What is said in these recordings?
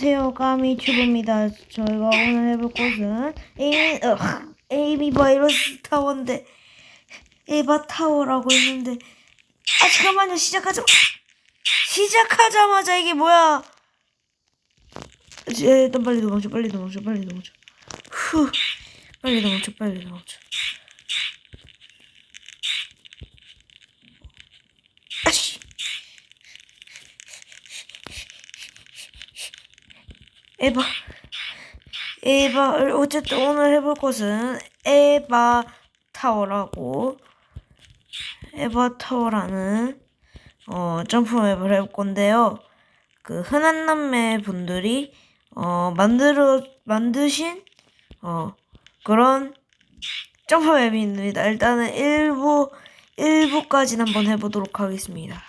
안녕하세요 까미튜브입니다. 저희가 오늘 해볼 것은 에이미, 어, 에이미 바이러스 타워인데 에바 타워라고 했는데. 아 잠깐만요. 시작하자 시작하자마자 이게 뭐야? 이제 일단 빨리 도망쳐 빨리 도망쳐 빨리 도망쳐. 후 빨리 도망쳐 빨리 도망쳐 아씨 에바 에바 어쨌든 오늘 해볼 것은 에바 타워라고 에바 타워라는 어 점프 맵을 해볼 건데요. 그 흔한 남매 분들이 어 만들어 만드신 어 그런 점프 맵입니다. 일단은 일부 일부까지는 한번 해보도록 하겠습니다.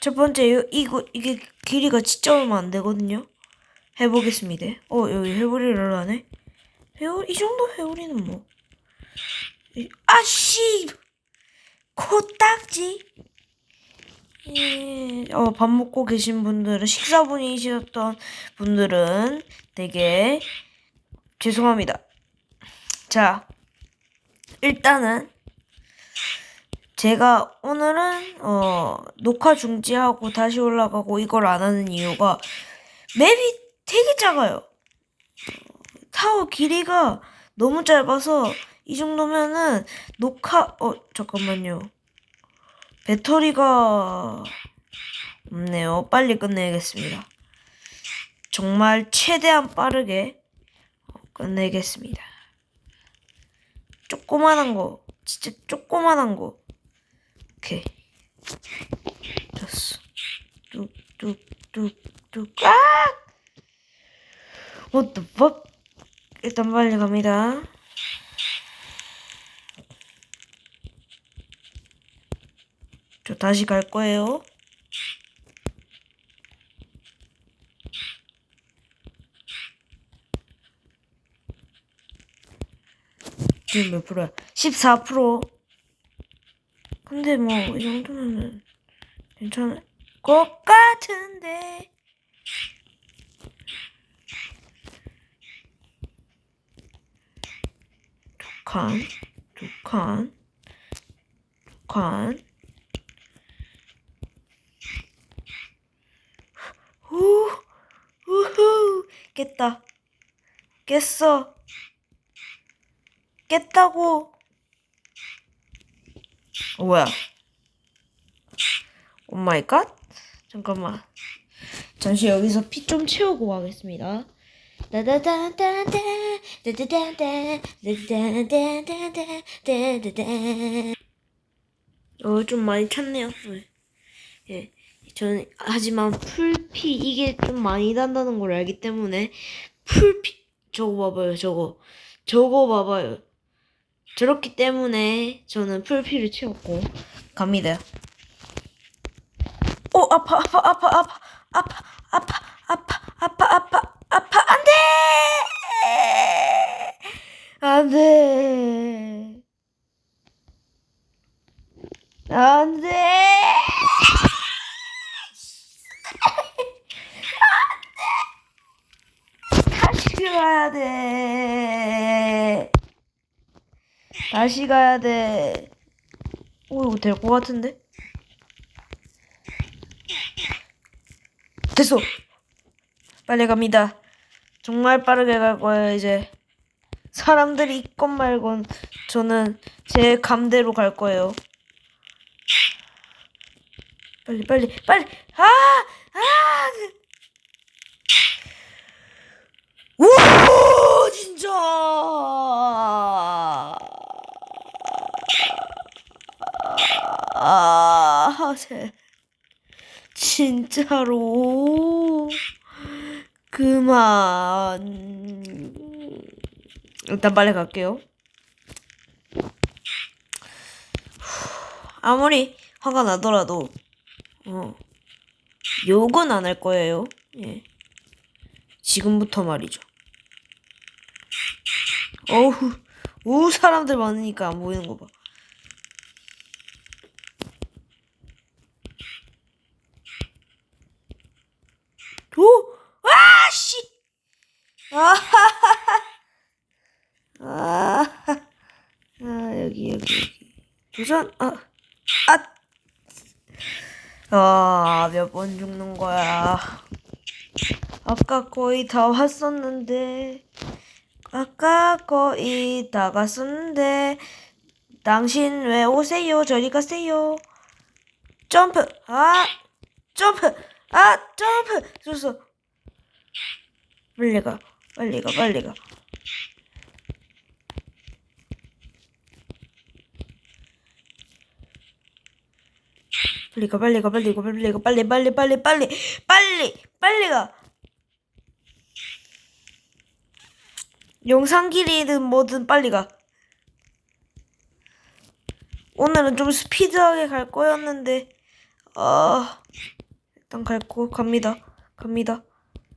첫 번째 이- 이거 이게 길이가 진짜 얼마 안 되거든요. 해보겠습니다. 어 여기 회오리를 하네. 회오 이 정도 회오리는 뭐? 이- 아씨 코딱지. 예, 어 밥 먹고 계신 분들은 식사분이셨던 분들은 되게 죄송합니다. 자 일단은 제가 오늘은 어 녹화 중지하고 다시 올라가고 이걸 안 하는 이유가 맵이 되게 작아요. 타워 길이가 너무 짧아서 이 정도면은 녹화 어 잠깐만요. 배터리가 없네요. 빨리 끝내겠습니다. 정말 최대한 빠르게 어, 끝내겠습니다. 조그만한 거, 진짜 조그만한 거. 오케이. 됐어. 뚝뚝뚝뚝. 아! What the fuck? 일단 빨리 갑니다. 저 다시 갈 거예요. 지금 몇 프로야? 14%. 근데 뭐 이 정도면은 괜찮을 것 같은데. 칸, 두 칸. 후, 우후, 깼다. 깼어. 깼다고. 어, 뭐야? 오 마이 갓? 잠깐만. 잠시 여기서 피 좀 채우고 가겠습니다. 어, 좀 많이 찼네요. 네. 예. 저는, 하지만 풀피, 이게 좀 많이 단다는 걸 알기 때문에, 풀피, 저거 봐봐요, 저거. 저거 봐봐요. 저렇기 때문에 저는 풀피를 채웠고, 갑니다. 오, 아파, 아파, 아파, 아파, 아파, 아파, 아파, 아파, 아파, 아파, 안 돼! 안 돼! 안 돼! 다시 가야 돼. 다시 가야 돼. 오, 이거 될 것 같은데? 됐어. 빨리 갑니다. 정말 빠르게 갈 거예요, 이제. 사람들이 있건 말건 저는 제 감대로 갈 거예요. 빨리, 빨리, 빨리. 아! 아! 오! 진짜! 아, 제. 진짜로? 그만. 일단 빨리 갈게요. 아무리 화가 나더라도 어 욕은 안 할 거예요. 예. 지금부터 말이죠. 어후 우 사람들 많으니까 안 보이는 거 봐 도전 아 아. 아, 몇 번 죽는 거야. 아까 거의 다 왔었는데. 아까 거의 다 갔었는데. 당신 왜 오세요? 저리 가세요. 점프. 아, 점프. 아, 점프. 줬어. 빨리 가. 빨리 가. 빨리 가. 빨리 가. 빨리 가. 빨리 가. 빨리 가. 빨리 빨리 빨리 빨리 빨리 빨리 가. 영상 길이든 뭐든 빨리 가. 오늘은 좀 스피드하게 갈 거였는데, 아, 일단 갈거 갑니다. 갑니다.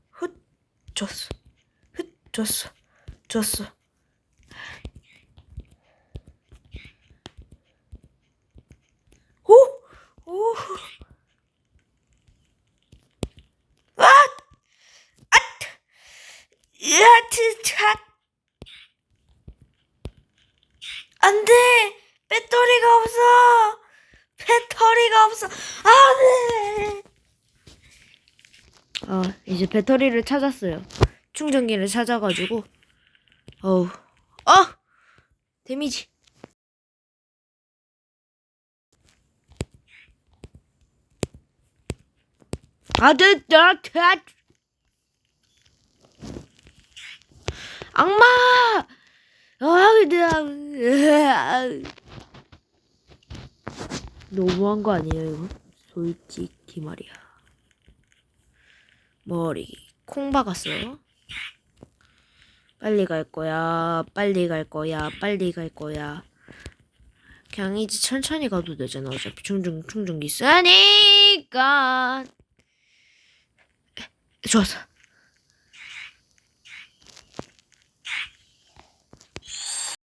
훗, 줬어. 훗, 줬어. 줬어. 오, 오. 아, 아, 야, 진짜. 안 돼! 배터리가 없어! 배터리가 없어! 안 돼! 어, 이제 배터리를 찾았어요. 충전기를 찾아가지고. 어우. 어! 데미지. 아들, 나, 나, 악마! 아, 너무한 거 아니에요, 이거? 솔직히 말이야. 머리 콩 박았어. 빨리 갈 거야. 빨리 갈 거야. 빨리 갈 거야. 그냥 이제 천천히 가도 되잖아. 어차피 충전 충전기 쓰니까. 좋았어.